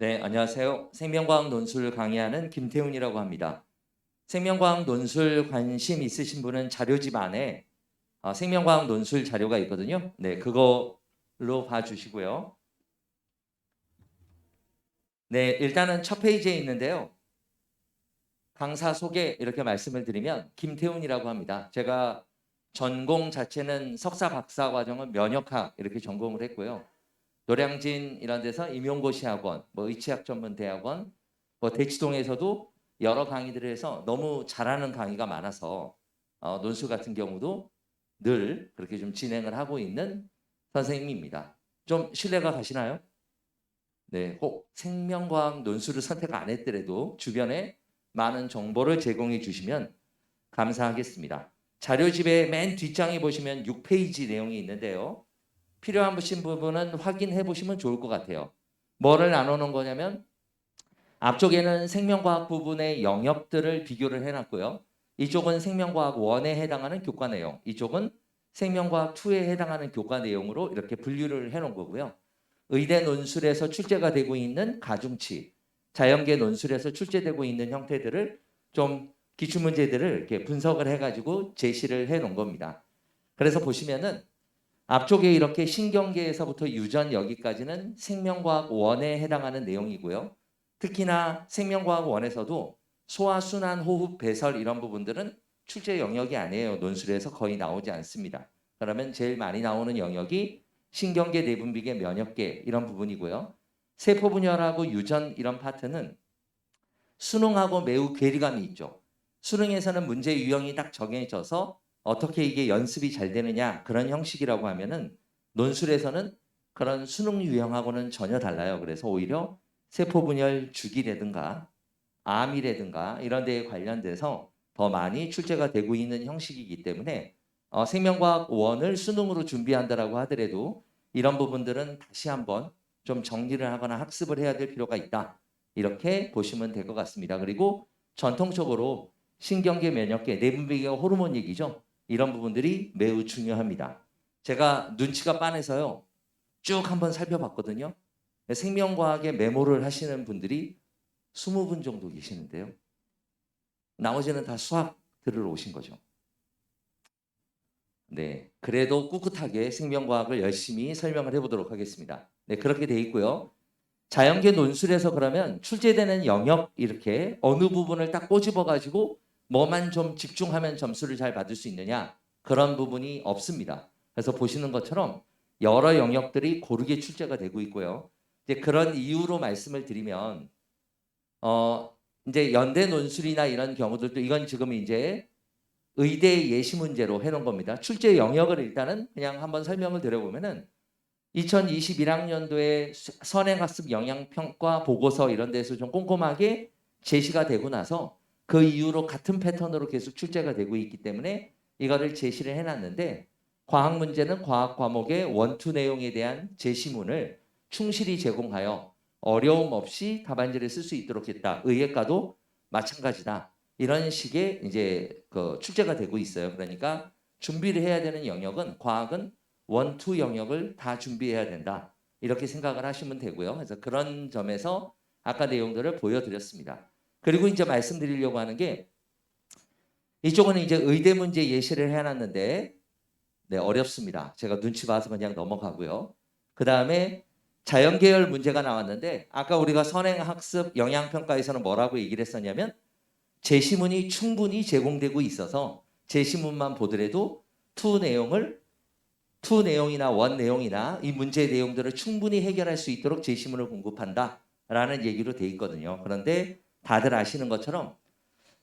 네, 안녕하세요. 생명과학 논술 강의하는 김태훈이라고 합니다. 생명과학 논술 관심 있으신 분은 자료집 안에 어, 생명과학 논술 자료가 있거든요. 네, 그걸로 봐주시고요. 네, 일단은 첫 페이지에 있는데요. 강사 소개 이렇게 말씀을 드리면 김태훈이라고 합니다. 제가 전공 자체는 석사 박사 과정은 면역학 이렇게 전공을 했고요. 노량진 이런 데서 임용고시 학원, 뭐 의치학 전문 대학원, 뭐 대치동에서도 여러 강의들을 해서 너무 잘하는 강의가 많아서 어, 논술 같은 경우도 늘 그렇게 좀 진행을 하고 있는 선생님입니다. 좀 신뢰가 가시나요? 네, 꼭 생명과학 논술을 선택 안 했더라도 주변에 많은 정보를 제공해 주시면 감사하겠습니다. 자료집의 맨 뒷장에 보시면 6페이지 내용이 있는데요. 필요한 부분은 확인해 보시면 좋을 것 같아요. 뭐를 나누는 거냐면 앞쪽에는 생명과학 부분의 영역들을 비교를 해놨고요. 이쪽은 생명과학 1에 해당하는 교과 내용, 이쪽은 생명과학 2에 해당하는 교과 내용으로 이렇게 분류를 해놓은 거고요. 의대 논술에서 출제가 되고 있는 가중치, 자연계 논술에서 출제되고 있는 형태들을 좀 기출 문제들을 이렇게 분석을 해가지고 제시를 해놓은 겁니다. 그래서 보시면은 앞쪽에 이렇게 신경계에서부터 유전 여기까지는 생명과학 원에 해당하는 내용이고요. 특히나 생명과학 원에서도 소화, 순환, 호흡, 배설 이런 부분들은 출제 영역이 아니에요. 논술에서 거의 나오지 않습니다. 그러면 제일 많이 나오는 영역이 신경계, 내분비계, 면역계 이런 부분이고요. 세포 분열하고 유전 이런 파트는 수능하고 매우 괴리감이 있죠. 수능에서는 문제 유형이 딱 정해져서 어떻게 이게 연습이 잘 되느냐 그런 형식이라고 하면은 논술에서는 그런 수능 유형하고는 전혀 달라요. 그래서 오히려 세포 분열 주기라든가 암이라든가 이런 데에 관련돼서 더 많이 출제가 되고 있는 형식이기 때문에 어, 생명과학 원을 수능으로 준비한다라고 하더라도 이런 부분들은 다시 한번 좀 정리를 하거나 학습을 해야 될 필요가 있다. 이렇게 보시면 될 것 같습니다. 그리고 전통적으로 신경계, 면역계, 내분비계가 호르몬 얘기죠. 이런 부분들이 매우 중요합니다. 제가 눈치가 빤해서요. 쭉 한번 살펴봤거든요. 생명과학에 메모를 하시는 분들이 20분 정도 계시는데요. 나머지는 다 수학 들으러 오신 거죠. 네, 그래도 꿋꿋하게 생명과학을 열심히 설명을 해보도록 하겠습니다. 네, 그렇게 돼 있고요. 자연계 논술에서 그러면 출제되는 영역 이렇게 어느 부분을 딱 꼬집어 가지고 뭐만 좀 집중하면 점수를 잘 받을 수 있느냐 그런 부분이 없습니다. 그래서 보시는 것처럼 여러 영역들이 고르게 출제가 되고 있고요. 이제 그런 이유로 말씀을 드리면 어 이제 연대 논술이나 이런 경우들도 이건 지금 이제 의대 예시 문제로 해놓은 겁니다. 출제 영역을 일단은 그냥 한번 설명을 드려보면은 2021학년도에 선행학습 영향평가 보고서 이런 데서 좀 꼼꼼하게 제시가 되고 나서 그 이후로 같은 패턴으로 계속 출제가 되고 있기 때문에 이거를 제시를 해놨는데 과학 문제는 과학 과목의 원투 내용에 대한 제시문을 충실히 제공하여 어려움 없이 답안지를 쓸 수 있도록 했다. 의예과도 마찬가지다. 이런 식의 이제 그 출제가 되고 있어요. 그러니까 준비를 해야 되는 영역은 과학은 원투 영역을 다 준비해야 된다. 이렇게 생각을 하시면 되고요. 그래서 그런 점에서 아까 내용들을 보여드렸습니다. 그리고 이제 말씀드리려고 하는 게 이쪽은 이제 의대 문제 예시를 해놨는데 네, 어렵습니다. 제가 눈치 봐서 그냥 넘어가고요. 그 다음에 자연계열 문제가 나왔는데 아까 우리가 선행학습 영양평가에서는 뭐라고 얘기를 했었냐면 제시문이 충분히 제공되고 있어서 제시문만 보더라도 투 내용을 투 내용이나 원 내용이나 이 문제 내용들을 충분히 해결할 수 있도록 제시문을 공급한다라는 얘기로 돼 있거든요. 그런데 다들 아시는 것처럼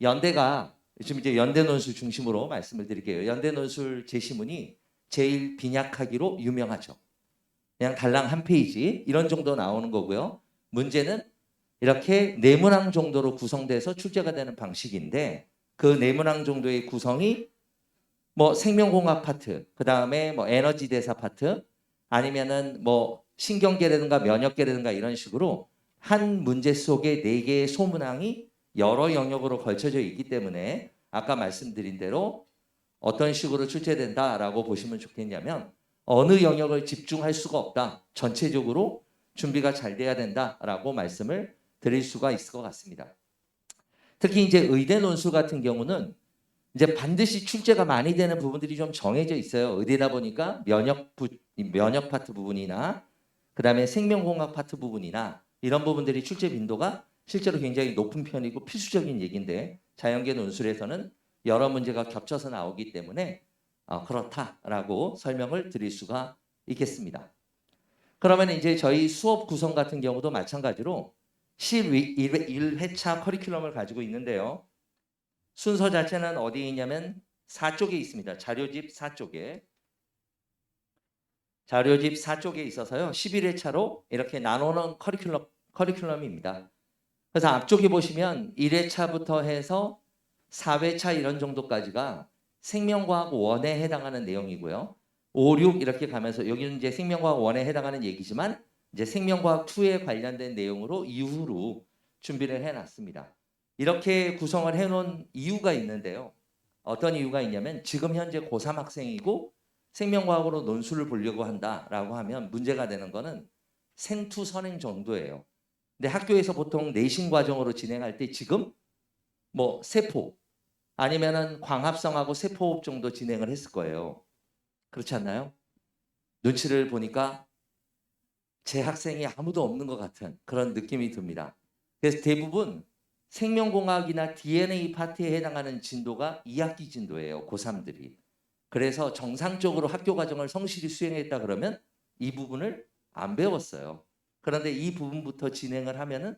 연대가 지금 이제 연대 논술 중심으로 말씀을 드릴게요. 연대 논술 제시문이 제일 빈약하기로 유명하죠. 그냥 달랑 한 페이지 이런 정도 나오는 거고요. 문제는 이렇게 네 문항 정도로 구성돼서 출제가 되는 방식인데 그 네 문항 정도의 구성이 뭐 생명공학 파트, 그 다음에 뭐 에너지 대사 파트, 아니면은 뭐 신경계라든가 면역계라든가 이런 식으로 한 문제 속에 네 개의 소문항이 여러 영역으로 걸쳐져 있기 때문에 아까 말씀드린 대로 어떤 식으로 출제된다라고 보시면 좋겠냐면 어느 영역을 집중할 수가 없다. 전체적으로 준비가 잘 돼야 된다라고 말씀을 드릴 수가 있을 것 같습니다. 특히 이제 의대 논술 같은 경우는 이제 반드시 출제가 많이 되는 부분들이 좀 정해져 있어요. 의대다 보니까 면역 부, 면역 파트 부분이나 그다음에 생명공학 파트 부분이나 이런 부분들이 출제 빈도가 실제로 굉장히 높은 편이고 필수적인 얘기인데 자연계 논술에서는 여러 문제가 겹쳐서 나오기 때문에 어, 그렇다라고 설명을 드릴 수가 있겠습니다. 그러면 이제 저희 수업 구성 같은 경우도 마찬가지로 11회차 커리큘럼을 가지고 있는데요. 순서 자체는 어디에 있냐면 4쪽에 있습니다. 자료집 4쪽에. 자료집 4쪽에 있어서요. 11회차로 이렇게 나누는 커리큘럼, 커리큘럼입니다. 그래서 앞쪽에 보시면 1회차부터 해서 4회차 이런 정도까지가 생명과학 원에 해당하는 내용이고요. 5, 6 이렇게 가면서 여기는 이제 생명과학 원에 해당하는 얘기지만 이제 생명과학 2에 관련된 내용으로 이후로 준비를 해놨습니다. 이렇게 구성을 해놓은 이유가 있는데요. 어떤 이유가 있냐면 지금 현재 고3 학생이고 생명과학으로 논술을 보려고 한다라고 하면 문제가 되는 거는 생투 선행 정도예요. 근데 학교에서 보통 내신 과정으로 진행할 때 지금 뭐 세포 아니면은 광합성하고 세포호흡 정도 진행을 했을 거예요. 그렇지 않나요? 눈치를 보니까 제 학생이 아무도 없는 것 같은 그런 느낌이 듭니다. 그래서 대부분 생명공학이나 DNA 파트에 해당하는 진도가 2학기 진도예요. 고3들이. 그래서 정상적으로 학교 과정을 성실히 수행했다 그러면 이 부분을 안 배웠어요. 그런데 이 부분부터 진행을 하면은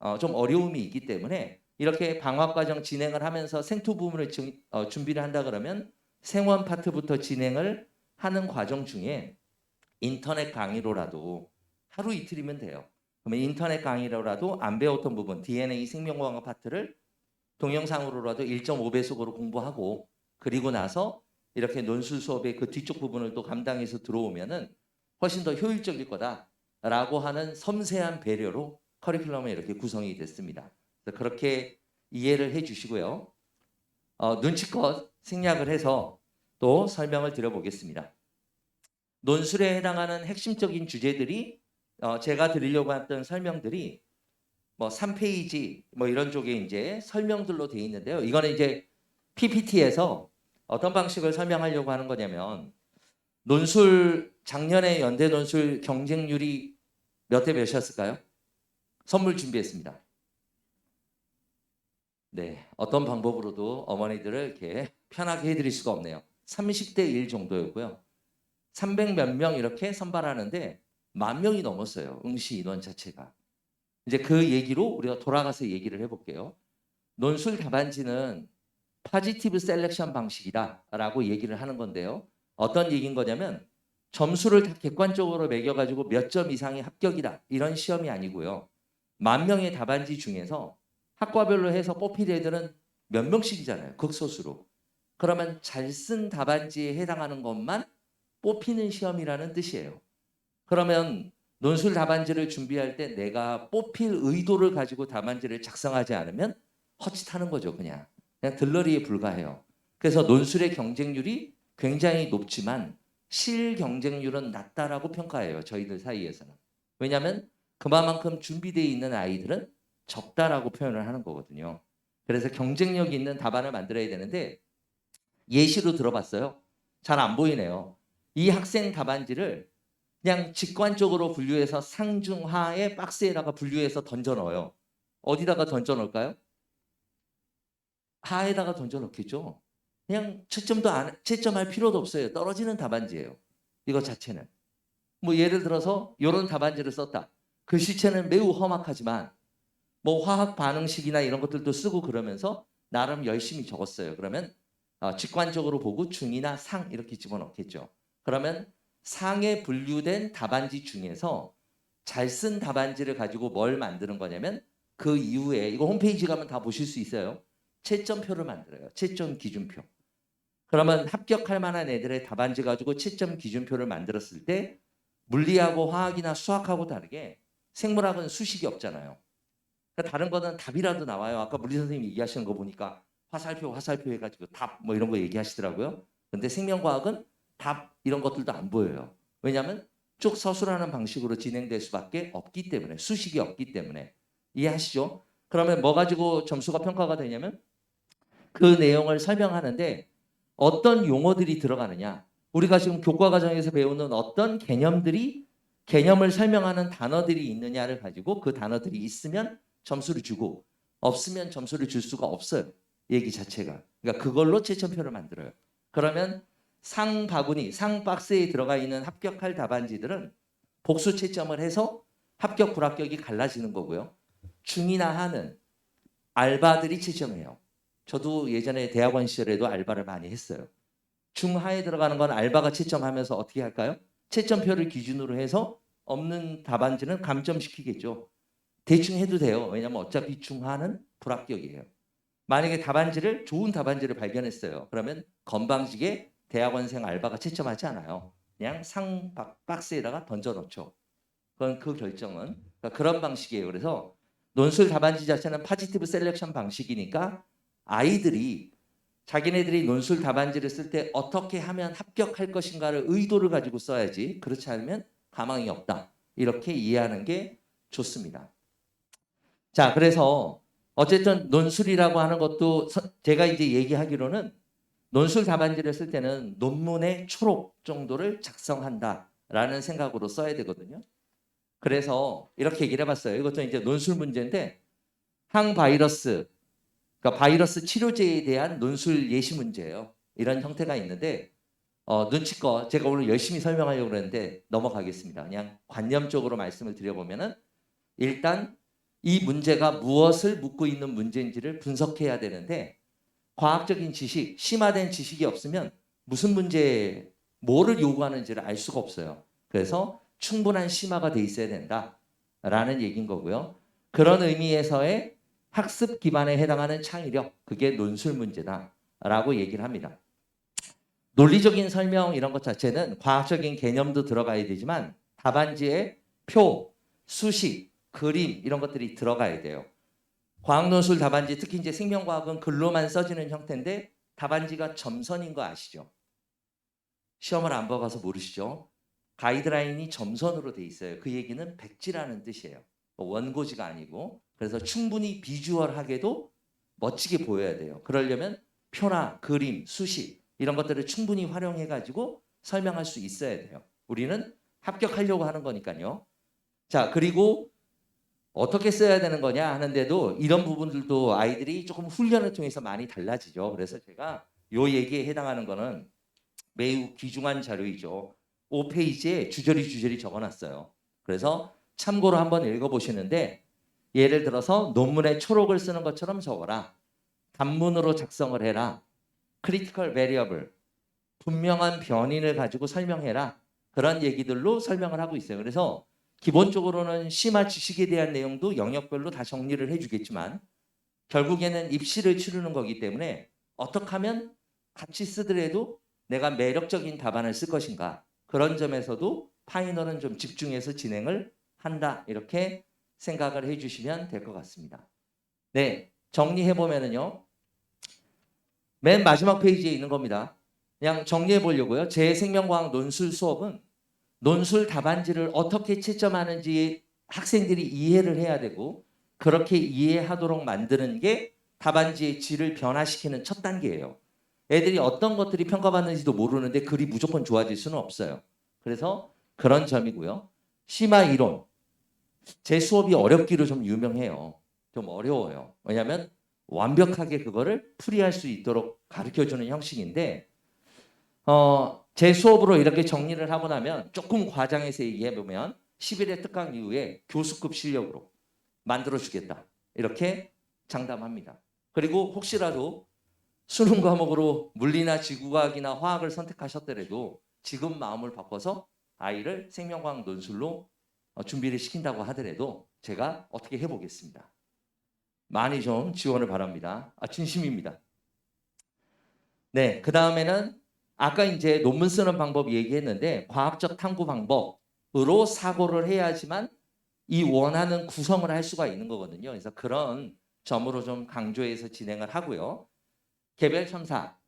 어, 좀 어려움이 있기 때문에 이렇게 방학 과정 진행을 하면서 생투 부분을 중, 어, 준비를 한다 그러면 생원 파트부터 진행을 하는 과정 중에 인터넷 강의로라도 하루 이틀이면 돼요. 그러면 인터넷 강의로라도 안 배웠던 부분 DNA 생명공학 파트를 동영상으로라도 1.5배속으로 공부하고 그리고 나서 이렇게 논술 수업의 그 뒤쪽 부분을 또 감당해서 들어오면은 훨씬 더 효율적일 거다 라고 하는 섬세한 배려로 커리큘럼이 이렇게 구성이 됐습니다. 그렇게 이해를 해 주시고요. 어, 눈치껏 생략을 해서 또 설명을 드려보겠습니다. 논술에 해당하는 핵심적인 주제들이 어, 제가 드리려고 했던 설명들이 뭐 3페이지 뭐 이런 쪽에 이제 설명들로 되어 있는데요. 이거는 이제 PPT에서 어떤 방식을 설명하려고 하는 거냐면 논술 작년에 연대 논술 경쟁률이 몇 대 몇이었을까요? 선물 준비했습니다. 네, 어떤 방법으로도 어머니들을 이렇게 편하게 해드릴 수가 없네요. 30대 1 정도였고요. 300 몇 명 이렇게 선발하는데 만 명이 넘었어요. 응시 인원 자체가. 이제 그 얘기로 우리가 돌아가서 얘기를 해볼게요. 논술 답안지는 파지티브 셀렉션 방식이다라고 얘기를 하는 건데요. 어떤 얘기인 거냐면 점수를 다 객관적으로 매겨가지고 몇 점 이상이 합격이다 이런 시험이 아니고요. 만 명의 답안지 중에서 학과별로 해서 뽑힐 애들은 몇 명씩이잖아요. 극소수로. 그러면 잘 쓴 답안지에 해당하는 것만 뽑히는 시험이라는 뜻이에요. 그러면 논술 답안지를 준비할 때 내가 뽑힐 의도를 가지고 답안지를 작성하지 않으면 허짓하는 거죠, 그냥. 그냥 들러리에 불과해요. 그래서 논술의 경쟁률이 굉장히 높지만 실 경쟁률은 낮다라고 평가해요, 저희들 사이에서는. 왜냐하면 그만큼 준비되어 있는 아이들은 적다라고 표현을 하는 거거든요. 그래서 경쟁력 있는 답안을 만들어야 되는데 예시로 들어봤어요. 잘 안 보이네요. 이 학생 답안지를 그냥 직관적으로 분류해서 상중하의 박스에다가 분류해서 던져 넣어요. 어디다가 던져 넣을까요? 하에다가 던져 넣겠죠. 그냥 채점도 안 채점할 필요도 없어요. 떨어지는 답안지예요. 이거 자체는. 뭐 예를 들어서 이런 답안지를 썼다. 글씨체는 매우 험악하지만 뭐 화학 반응식이나 이런 것들도 쓰고 그러면서 나름 열심히 적었어요. 그러면 어, 직관적으로 보고 중이나 상 이렇게 집어넣겠죠. 그러면 상에 분류된 답안지 중에서 잘 쓴 답안지를 가지고 뭘 만드는 거냐면 그 이후에 이거 홈페이지 가면 다 보실 수 있어요. 채점표를 만들어요. 채점 기준표. 그러면 합격할 만한 애들의 답안지 가지고 채점 기준표를 만들었을 때 물리하고 화학이나 수학하고 다르게 생물학은 수식이 없잖아요. 그러니까 다른 거는 답이라도 나와요. 아까 물리 선생님이 얘기하시는 거 보니까 화살표 화살표 해가지고 답 뭐 이런 거 얘기하시더라고요. 근데 생명과학은 답 이런 것들도 안 보여요. 왜냐하면 쭉 서술하는 방식으로 진행될 수밖에 없기 때문에 수식이 없기 때문에 이해하시죠? 그러면 뭐 가지고 점수가 평가가 되냐면 그 내용을 설명하는데 어떤 용어들이 들어가느냐 우리가 지금 교과 과정에서 배우는 어떤 개념들이 개념을 설명하는 단어들이 있느냐를 가지고 그 단어들이 있으면 점수를 주고 없으면 점수를 줄 수가 없어요. 얘기 자체가. 그러니까 그걸로 채점표를 만들어요. 그러면 상 바구니, 상 박스에 들어가 있는 합격할 답안지들은 복수 채점을 해서 합격 불합격이 갈라지는 거고요. 중이나 하는 알바들이 채점해요. 저도 예전에 대학원 시절에도 알바를 많이 했어요. 중하에 들어가는 건 알바가 채점하면서 어떻게 할까요? 채점표를 기준으로 해서 없는 답안지는 감점시키겠죠. 대충 해도 돼요. 왜냐하면 어차피 중하는 불합격이에요. 만약에 답안지를 좋은 답안지를 발견했어요. 그러면 건방지게 대학원생 알바가 채점하지 않아요. 그냥 상 박- 박스에다가 던져놓죠. 그건 그 결정은 그러니까 그런 방식이에요. 그래서 논술 답안지 자체는 파지티브 셀렉션 방식이니까 아이들이 자기네들이 논술 답안지를 쓸 때 어떻게 하면 합격할 것인가를 의도를 가지고 써야지 그렇지 않으면 가망이 없다. 이렇게 이해하는 게 좋습니다. 자, 그래서 어쨌든 논술이라고 하는 것도 서- 제가 이제 얘기하기로는 논술 답안지를 쓸 때는 논문의 초록 정도를 작성한다라는 생각으로 써야 되거든요. 그래서 이렇게 얘기를 해봤어요. 이것도 이제 논술 문제인데 항바이러스, 그러니까 바이러스 치료제에 대한 논술 예시 문제예요. 이런 형태가 있는데 어, 눈치껏 제가 오늘 열심히 설명하려고 그랬는데 넘어가겠습니다. 그냥 관념적으로 말씀을 드려보면은 일단 이 문제가 무엇을 묻고 있는 문제인지를 분석해야 되는데 과학적인 지식, 심화된 지식이 없으면 무슨 문제, 뭐를 요구하는지를 알 수가 없어요. 그래서 충분한 심화가 돼 있어야 된다라는 얘기인 거고요. 그런 의미에서의 학습 기반에 해당하는 창의력, 그게 논술 문제다라고 얘기를 합니다. 논리적인 설명 이런 것 자체는 과학적인 개념도 들어가야 되지만 답안지에 표, 수식, 그림 이런 것들이 들어가야 돼요. 과학 논술 답안지 특히 이제 생명과학은 글로만 써지는 형태인데 답안지가 점선인 거 아시죠? 시험을 안 봐봐서 모르시죠? 가이드라인이 점선으로 돼 있어요. 그 얘기는 백지라는 뜻이에요. 뭐 원고지가 아니고 그래서 충분히 비주얼하게도 멋지게 보여야 돼요. 그러려면 표나 그림, 수식 이런 것들을 충분히 활용해 가지고 설명할 수 있어야 돼요. 우리는 합격하려고 하는 거니까요. 자, 그리고 어떻게 써야 되는 거냐 하는데도 이런 부분들도 아이들이 조금 훈련을 통해서 많이 달라지죠. 그래서 제가 요 얘기에 해당하는 거는 매우 귀중한 자료이죠. 5페이지에 주저리 주저리 적어놨어요. 그래서 참고로 한번 읽어보시는데 예를 들어서 논문에 초록을 쓰는 것처럼 적어라. 단문으로 작성을 해라. 크리티컬 베리어블 분명한 변인을 가지고 설명해라. 그런 얘기들로 설명을 하고 있어요. 그래서 기본적으로는 심화 지식에 대한 내용도 영역별로 다 정리를 해주겠지만 결국에는 입시를 치르는 거기 때문에 어떻게 하면 같이 쓰더라도 내가 매력적인 답안을 쓸 것인가 그런 점에서도 파이널은 좀 집중해서 진행을 한다 이렇게 생각을 해 주시면 될 것 같습니다. 네 정리해 보면은요 맨 마지막 페이지에 있는 겁니다. 그냥 정리해 보려고요. 제 생명과학 논술 수업은 논술 답안지를 어떻게 채점하는지 학생들이 이해를 해야 되고 그렇게 이해하도록 만드는 게 답안지의 질을 변화시키는 첫 단계예요. 애들이 어떤 것들이 평가받는지도 모르는데 글이 무조건 좋아질 수는 없어요. 그래서 그런 점이고요. 심화 이론. 제 수업이 어렵기로 좀 유명해요. 좀 어려워요. 왜냐하면 완벽하게 그거를 풀이할 수 있도록 가르쳐 주는 형식인데 어, 제 수업으로 이렇게 정리를 하고 나면 조금 과장해서 얘기해 보면 11회 특강 이후에 교수급 실력으로 만들어 주겠다. 이렇게 장담합니다. 그리고 혹시라도 수능 과목으로 물리나 지구과학이나 화학을 선택하셨더라도 지금 마음을 바꿔서 아이를 생명과학 논술로 어, 준비를 시킨다고 하더라도 제가 어떻게 해보겠습니다. 많이 좀 지원을 바랍니다. 아, 진심입니다. 네, 그 다음에는 아까 이제 논문 쓰는 방법 얘기했는데 과학적 탐구 방법으로 사고를 해야지만 이 원하는 구성을 할 수가 있는 거거든요. 그래서 그런 점으로 좀 강조해서 진행을 하고요. 개별 첨사.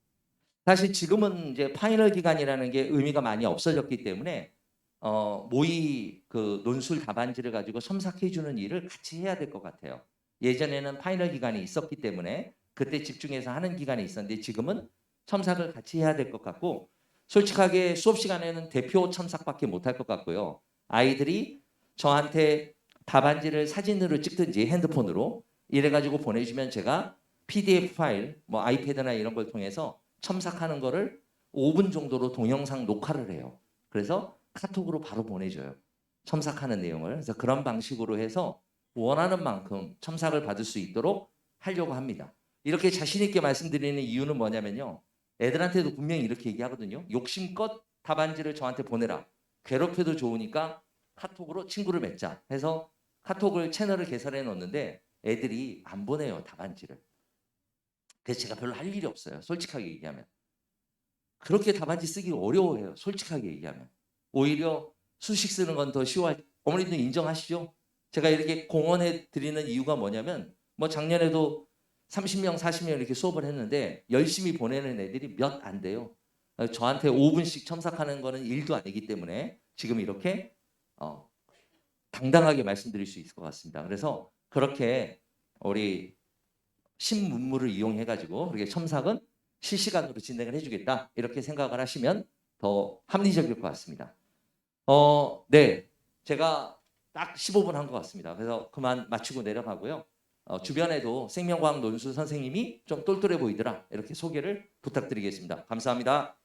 사실 지금은 이제 파이널 기간이라는 게 의미가 많이 없어졌기 때문에 어, 모의 그 논술 답안지를 가지고 첨삭해 주는 일을 같이 해야 될 것 같아요. 예전에는 파이널 기간이 있었기 때문에 그때 집중해서 하는 기간이 있었는데 지금은 첨삭을 같이 해야 될 것 같고 솔직하게 수업 시간에는 대표 첨삭밖에 못 할 것 같고요. 아이들이 저한테 답안지를 사진으로 찍든지 핸드폰으로 이래 가지고 보내주면 제가 PDF 파일, 뭐 아이패드나 이런 걸 통해서 첨삭하는 거를 5분 정도로 동영상 녹화를 해요. 그래서 카톡으로 바로 보내줘요. 첨삭하는 내용을. 그래서 그런 방식으로 해서 원하는 만큼 첨삭을 받을 수 있도록 하려고 합니다. 이렇게 자신 있게 말씀드리는 이유는 뭐냐면요. 애들한테도 분명히 이렇게 얘기하거든요. 욕심껏 답안지를 저한테 보내라. 괴롭혀도 좋으니까 카톡으로 친구를 맺자 해서 카톡을 채널을 개설해 놓는데 애들이 안 보내요 답안지를. 그래서 제가 별로 할 일이 없어요. 솔직하게 얘기하면. 그렇게 답안지 쓰기 어려워해요. 솔직하게 얘기하면. 오히려 수식 쓰는 건 더 쉬워. 어머니도 인정하시죠? 제가 이렇게 공언해 드리는 이유가 뭐냐면 뭐 작년에도 30명, 40명 이렇게 수업을 했는데 열심히 보내는 애들이 몇 안 돼요. 어, 저한테 5분씩 첨삭하는 거는 일도 아니기 때문에 지금 이렇게 어, 당당하게 말씀드릴 수 있을 것 같습니다. 그래서 그렇게 우리 신문물을 이용해 가지고 그렇게 첨삭은 실시간으로 진행을 해주겠다 이렇게 생각을 하시면 더 합리적일 것 같습니다. 어, 네, 제가 딱 15분 한 것 같습니다. 그래서 그만 마치고 내려가고요. 어, 주변에도 생명과학 논술 선생님이 좀 똘똘해 보이더라 이렇게 소개를 부탁드리겠습니다. 감사합니다.